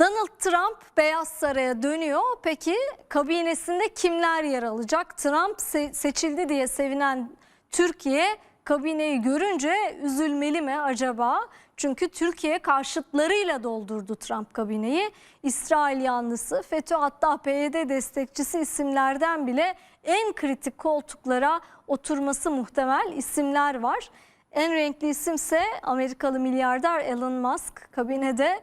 Donald Trump Beyaz Saray'a dönüyor. Peki kabinesinde kimler yer alacak? Trump se- seçildi diye sevinen Türkiye kabineyi görünce üzülmeli mi acaba? Çünkü Türkiye karşıtlarıyla doldurdu Trump kabineyi. İsrail yanlısı, FETÖ hatta PYD destekçisi isimlerden bile en kritik koltuklara oturması muhtemel isimler var. En renkli isimse Amerikalı milyarder Elon Musk kabinede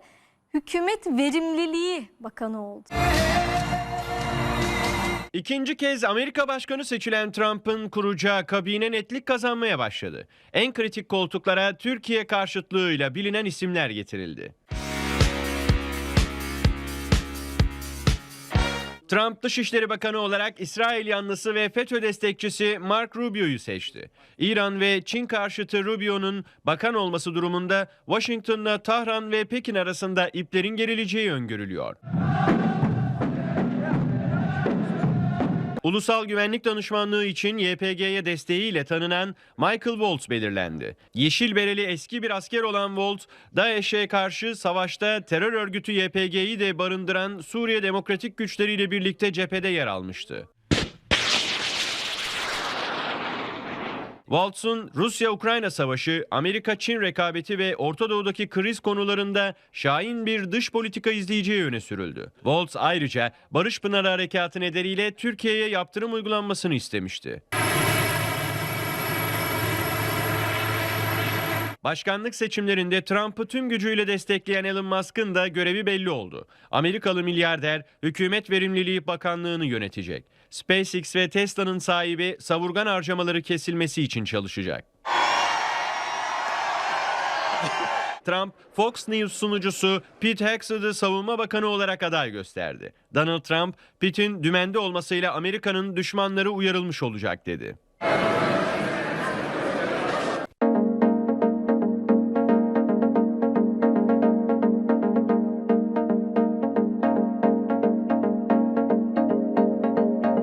hükümet verimliliği bakanı oldu. İkinci kez Amerika Başkanı seçilen Trump'ın kuracağı kabine netlik kazanmaya başladı. En kritik koltuklara Türkiye karşıtlığıyla bilinen isimler getirildi. Trump Dışişleri Bakanı olarak İsrail yanlısı ve FETÖ destekçisi Mark Rubio'yu seçti. İran ve Çin karşıtı Rubio'nun bakan olması durumunda Washington'la Tahran ve Pekin arasında iplerin gerileceği öngörülüyor. Ulusal Güvenlik Danışmanlığı için YPG'ye desteğiyle tanınan Michael Waltz belirlendi. Yeşil bereli eski bir asker olan Waltz, DAEŞ'e karşı savaşta terör örgütü YPG'yi de barındıran Suriye Demokratik Güçleri ile birlikte cephede yer almıştı. Waltz'un Rusya-Ukrayna savaşı, Amerika-Çin rekabeti ve Orta Doğu'daki kriz konularında şahin bir dış politika izleyeceği öne sürüldü. Waltz ayrıca Barış Pınarı Harekatı nedeniyle Türkiye'ye yaptırım uygulanmasını istemişti. Başkanlık seçimlerinde Trump'ı tüm gücüyle destekleyen Elon Musk'ın da görevi belli oldu. Amerikalı milyarder Hükümet Verimliliği Bakanlığı'nı yönetecek. SpaceX ve Tesla'nın sahibi savurgan harcamaları kesilmesi için çalışacak. Trump, Fox News sunucusu Pete Hegseth'ı savunma bakanı olarak aday gösterdi. Donald Trump, Pete'in dümende olmasıyla Amerika'nın düşmanları uyarılmış olacak dedi.